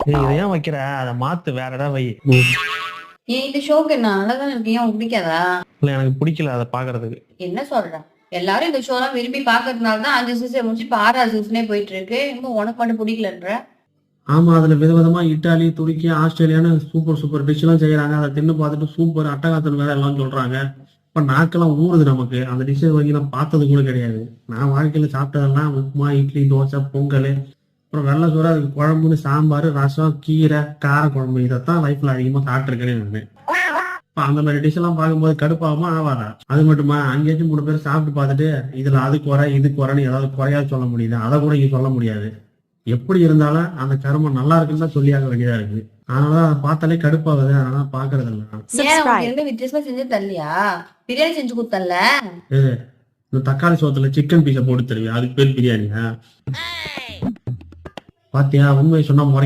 ஏய் இதை ஏன் வைக்கிற? அதை மாத்து வேற இடம் வை. ஏன் இந்த ஷோக்கு என்ன? நல்லாதான் இருக்கு. ஏன் பிடிக்காதா? இல்ல எனக்கு பிடிக்கல அதை பாக்குறதுக்கு என்ன சொல்ற? எல்லாரும் இந்த ஷோலாம் விரும்பி பாக்குறதுனால தான் அஞ்சு சீசன் முடிச்சு இப்ப ஆறாவது சீசனே போயிட்டு இருக்கு இன்னும் உனக்கு மட்டும் பிடிக்கலன்ற? ஆமா அதுல விதவிதமா இட்டாலி துருக்கி ஆஸ்திரேலியான்னு சூப்பர் சூப்பர் டிஷ் எல்லாம் செய்யறாங்க. அதை தின்னு பார்த்துட்டு சூப்பர் அட்டகாசன் வேற எல்லாம் சொல்றாங்க. இப்ப நாக்கெல்லாம் ஊறுது நமக்கு. அந்த டிஷ் வாங்கி நான் பார்த்தது கூட கிடையாது. நான் வாழ்க்கையில சாப்பிட்டதெல்லாம் உப்புமா இட்லி தோசை பொங்கல் அப்புறம் வெள்ளை சோறு அதுக்கு குழம்புன்னு சாம்பார் ரசம் கீரை கார குழம்பு இதைத்தான் லைஃப்ல அதிகமா சாப்பிட்டுருக்கேன் நான். இப்ப அந்த மாதிரி டிஷ் எல்லாம் பார்க்கும்போது கடுப்பாகுமா? ஆவாதா? அது மட்டுமா? அங்கேயாச்சும் மூணு பேர் சாப்பிட்டு பார்த்துட்டு இதுல அது குறை இது குறைன்னு ஏதாவது குறையாது சொல்ல முடியுது? அதை கூட இங்க சொல்ல முடியாது. எப்படி இருந்தாலும் அந்த கருமம் நல்லா இருக்குன்னு தான் சொல்லியாக வேண்டியதா இருக்கு. அதனால அதை பார்த்தாலே கடுப்பாகுது. அதனால பாக்குறது இல்லை வித்தியாசமா செஞ்சு தரலையா? பிரியாணி செஞ்சு கொடுத்தல இந்த தக்காளி சோத்துல சிக்கன் பீஸை போட்டு தருவியா? அதுக்கு பேர் பிரியாணியா? பாத்தியா? உண்மையை சொன்னா முறை